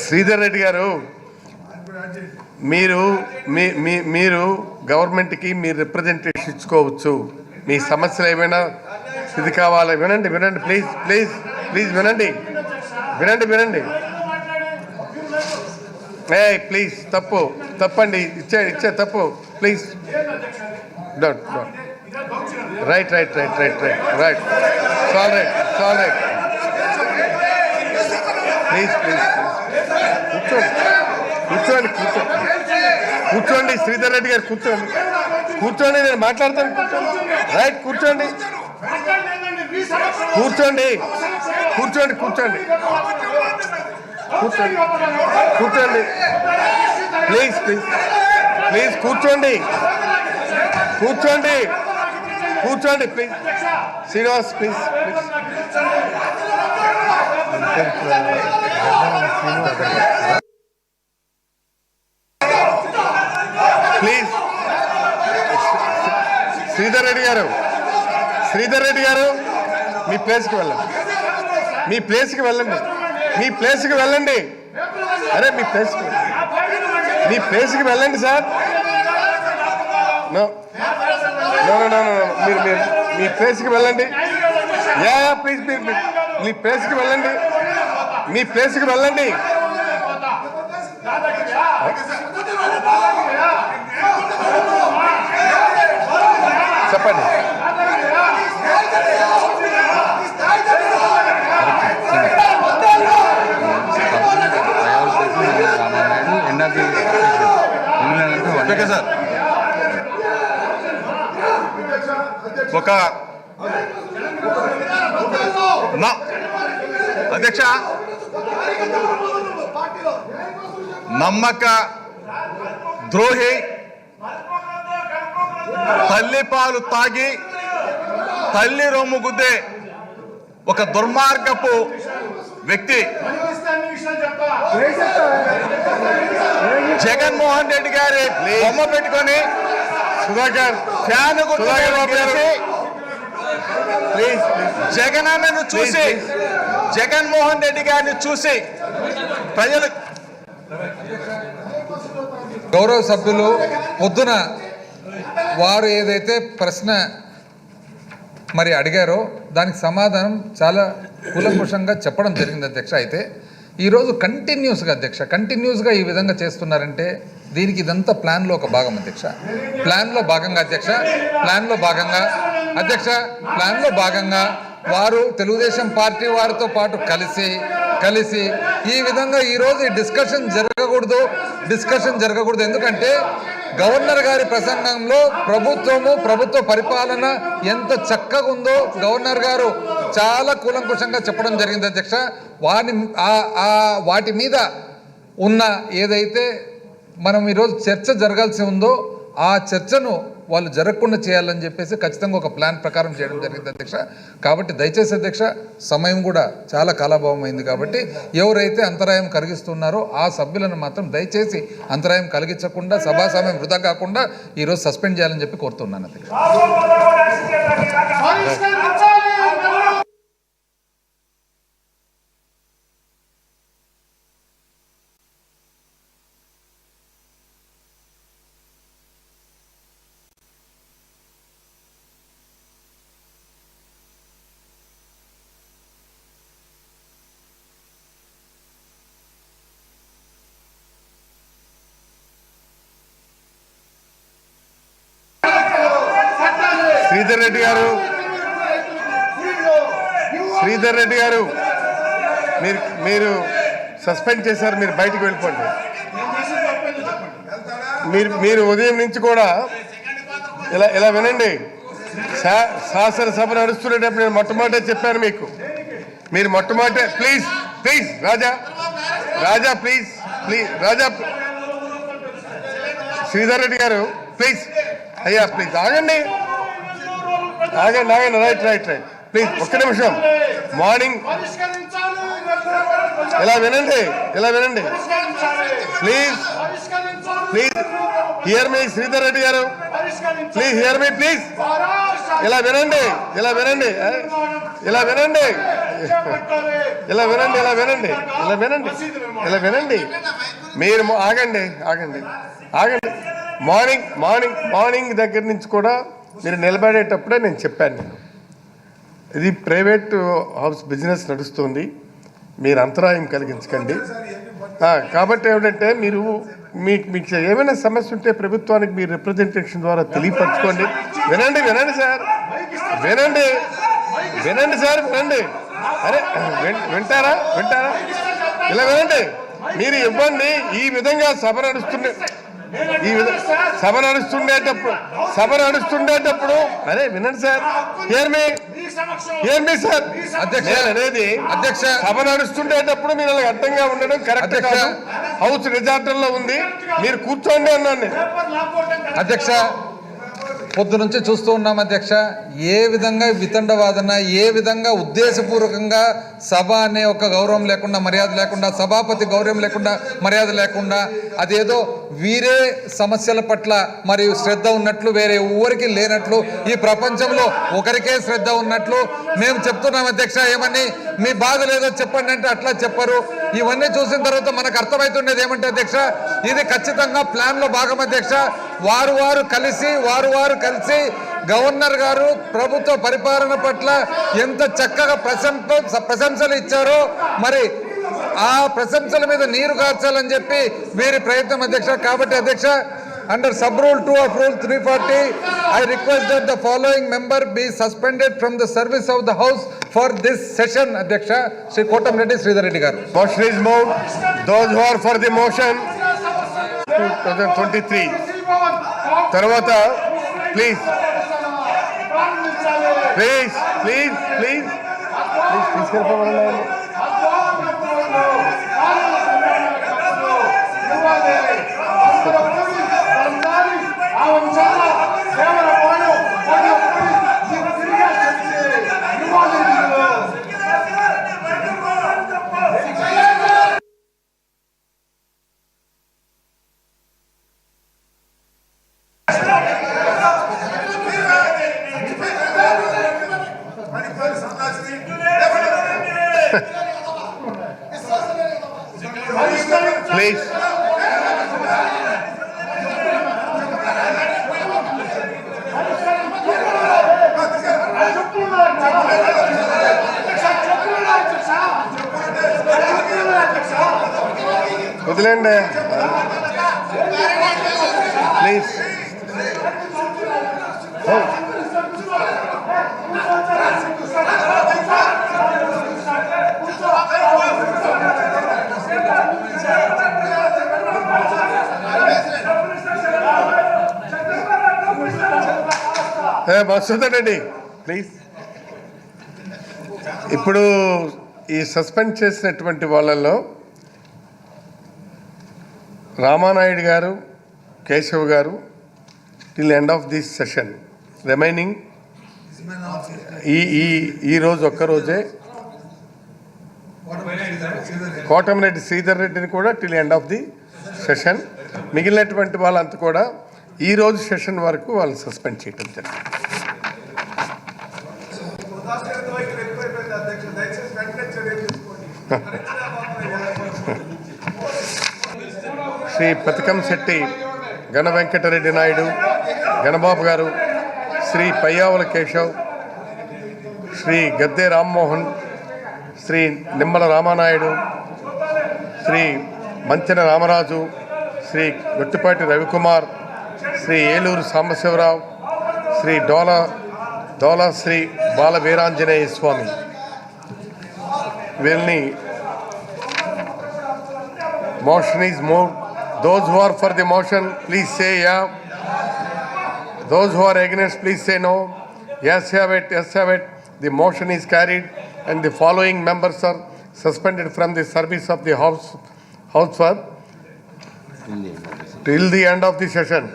శ్రీధర్ రెడ్డి గారు మీరు మీ మీ మీరు గవర్నమెంట్కి మీరు రిప్రజెంటేషన్ ఇచ్చుకోవచ్చు. మీ సమస్యలు ఏమైనా ఇది కావాలి? వినండి వినండి ప్లీజ్ ప్లీజ్ ప్లీజ్ వినండి. వినండి వినండి. ఏ ప్లీజ్ తప్పు తప్పండి. ఇచ్చే ఇచ్చే తప్పు please don't don't right right right right right right సాల్ రైట్ సాల్ రైట్ ప్లీజ్ ప్లీజ్ కూర్చోండి. కూర్చోండి కూర్చోండి. కూర్చోండి శ్రీధర్ రెడ్డి గారు కూర్చోండి. కూర్చోండి నేను మాట్లాడతాను రైట్ కూర్చోండి. కూర్చోండి. కూర్చోండి కూర్చోండి. కూర్చోండి. కూర్చోండి. Please please. ప్లీజ్ కూర్చోండి. కూర్చోండి. కూర్చోండి please Srinivas please please Sridhar Reddy garu. Sridhar Reddy గారు మీ ప్లేస్కి వెళ్ళండి. మీ ప్లేస్కి వెళ్ళండి. మీ ప్లేస్కి వెళ్ళండి. అరే మీ ప్లేస్కి మీ ప్లేస్కి వెళ్ళండి సార్. నో. మీరు మీరు మీ ప్లేస్కి వెళ్ళండి. Yeah yeah please please. మీ ప్లేస్కి వెళ్ళండి. మీ ప్లేస్కి వెళ్ళండి. చెప్పండి. Okay sir. ఒక అధ్యక్ష. నమ్మక ద్రోహి తల్లి పాలు తాగి తల్లి రొమ్ము గుద్దే ఒక దుర్మార్గపు వ్యక్తి. జగన్మోహన్ రెడ్డి గారి బొమ్మ పెట్టుకొని సుధాకర్ ఫ్యాన్ సుధాకర్ బాబు గారు. ప్లీజ్ జగన్ అన్నను చూసి. జగన్మోహన్ రెడ్డి గారిని చూసి. ప్రజలు గౌరవ సభ్యులు పొద్దున వారు ఏదైతే ప్రశ్న మరి అడిగారో దానికి సమాధానం చాలా కూలంకుషంగా చెప్పడం జరిగింది అధ్యక్ష అయితే. ఈరోజు కంటిన్యూస్గా అధ్యక్ష కంటిన్యూస్గా ఈ విధంగా చేస్తున్నారంటే దీనికి ఇదంతా ప్లాన్లో ఒక భాగం అధ్యక్ష. ప్లాన్లో భాగంగా అధ్యక్ష ప్లాన్లో భాగంగా. అధ్యక్ష ప్లాన్లో భాగంగా వారు తెలుగుదేశం పార్టీ వారితో పాటు కలిసి కలిసి ఈ విధంగా ఈరోజు ఈ డిస్కషన్ జరగకూడదు డిస్కషన్ జరగకూడదు. ఎందుకంటే గవర్నర్ గారి ప్రసంగంలో ప్రభుత్వము ప్రభుత్వ పరిపాలన ఎంత చక్కగా ఉందో గవర్నర్ గారు చాలా కూలంకుషంగా చెప్పడం జరిగింది అధ్యక్ష. వాని ఆ వాటి మీద ఉన్న ఏదైతే మనం ఈరోజు చర్చ జరగాల్సి ఉందో ఆ చర్చను వాళ్ళు జరగకుండా చేయాలని చెప్పేసి ఖచ్చితంగా ఒక ప్లాన్ ప్రకారం చేయడం జరిగింది అధ్యక్ష. కాబట్టి దయచేసి అధ్యక్ష సమయం కూడా చాలా కాలాభావం అయింది కాబట్టి ఎవరైతే అంతరాయం కలిగిస్తున్నారో ఆ సభ్యులను మాత్రం దయచేసి అంతరాయం కలిగించకుండా సభా సమయం వృధా కాకుండా ఈరోజు సస్పెండ్ చేయాలని చెప్పి కోరుతున్నాను అధ్యక్ష. శ్రీధర్ రెడ్డి గారు. శ్రీధర్ రెడ్డి గారు మీరు మీరు సస్పెండ్ చేశారు మీరు బయటికి వెళ్ళిపోండి. మీరు మీరు ఉదయం నుంచి కూడా ఇలా ఇలా వినండి. శాసనసభ నడుస్తున్నప్పుడు నేను మొట్టమొదట చెప్పాను మీకు. మీరు మొట్టమొదట please please Raja Raja please please Raja Sridhar Reddy garu please అయ్యా ప్లీజ్ ఆగండి. ఆగండి ఆగండి రైట్ రైట్ రైట్. ప్లీజ్ ఒక్క నిమిషం. మార్నింగ్ ఇలా వినండి ఇలా వినండి. Please please hear me Sridhar Reddy garu. Please hear me please ఇలా వినండి ఇలా వినండి? ఇలా వినండి. ఇలా వినండి ఇలా వినండి ఇలా వినండి ఇలా వినండి. మీరు ఆగండి ఆగండి ఆగండి. మార్నింగ్ మార్నింగ్ మార్నింగ్ దగ్గర నుంచి కూడా మీరు నిలబడేటప్పుడే నేను చెప్పాను నేను. ఇది ప్రైవేట్ హౌస్ బిజినెస్ నడుస్తుంది. మీరు అంతరాయం కలిగించకండి. కాబట్టి ఏమిటంటే మీరు మీకు మీకు ఏమైనా సమస్య ఉంటే ప్రభుత్వానికి మీరు రిప్రజెంటేషన్ ద్వారా తెలియపరచుకోండి. వినండి వినండి సార్. వినండి. వినండి సార్ వినండి. అరే వింటారా? వింటారా? ఇలా వినండి. మీరు ఇవ్వండి. ఈ విధంగా సభ నడుస్తుండే ఈ విధంగా సభ నడుస్తుండేటప్పుడు సభ నడుస్తుండేటప్పుడు అరే వినండి sir. Hear me hear me sir? అధ్యక్ష. అనేది అధ్యక్ష. సభ నడుస్తుండేటప్పుడు మీరు అలా అడ్డంగా ఉండడం కరెక్ట్. కాదు. హౌస్ రిజార్టర్లో ఉంది. మీరు కూర్చోండి అన్నాను నేను. అధ్యక్ష పొద్దు నుంచి చూస్తూ ఉన్నాం అధ్యక్ష. ఏ విధంగా వితండవాదన ఏ విధంగా ఉద్దేశపూర్వకంగా సభ అనే ఒక గౌరవం లేకుండా మర్యాద లేకుండా సభాపతి గౌరవం లేకుండా మర్యాద లేకుండా అదేదో వీరే సమస్యల పట్ల మరియు శ్రద్ధ ఉన్నట్లు వేరే ఊరికి లేనట్లు ఈ ప్రపంచంలో ఒకరికే శ్రద్ధ ఉన్నట్లు మేము చెప్తున్నాం అధ్యక్ష. ఏమని? మీ బాధ లేదో చెప్పండి అంటే అట్లా చెప్పరు. ఇవన్నీ చూసిన తర్వాత మనకు అర్థమవుతుండేది ఏమంటే అధ్యక్ష ఇది ఖచ్చితంగా ప్లాన్లో భాగం అధ్యక్ష. వారు వారు కలిసి వారు వారు కలిసి గవర్నర్ గారు ప్రభుత్వ పరిపాలన పట్ల ఎంత చక్కగా ప్రశంస ప్రశంసలు ఇచ్చారో మరి ఆ ప్రశంసల మీద నీరు కార్చాలని చెప్పి వీరి ప్రయత్నం అధ్యక్ష. కాబట్టి అధ్యక్ష Under sub-rule 2 of rule 340, I request that the following member be suspended from the service of the House for this session, Adhyaksha. Sri Kotam Reddy Sridhar Reddy Motion is moved. Those who are for the motion, 2023. Tarvata. Please, please, please. Please, please, please. Please వదిలేండి please Masudan Reddy please ఇప్పుడు ఈ suspend చేసినటువంటి వాళ్ళల్లో Ramanaidu garu Keshav garu till end of this session remaining ఈ ఈ ఈ రోజు ఒక్కరోజే కోటమిరెడ్డి శ్రీధర్ రెడ్డిని కూడా till end of the session మిగిలినటువంటి వాళ్ళంతా కూడా ఈ రోజు సెషన్ వరకు వాళ్ళు సస్పెండ్ చేయడం జరిగింది. శ్రీ పథకం శెట్టి గణ వెంకటరెడ్డి నాయుడు గణబాబు గారు శ్రీ పయ్యావుల కేశవ్ శ్రీ గద్దె రామ్మోహన్ శ్రీ నిమ్మల రామానాయుడు శ్రీ మంచెన రామరాజు శ్రీ గొట్టిపాటి రవికుమార్ శ్రీ ఏలూరు సాంబశివరావు శ్రీ డోలా డోలా శ్రీ బాల వీరాంజనేయ స్వామి వీళ్ళని motion is move those who are for the motion please say yeah those who are against please say no yes have it yes have it the motion is carried and the following members are suspended from the service of the house house for till the end of the session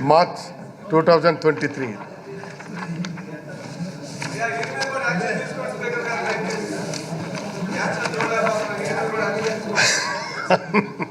March 2023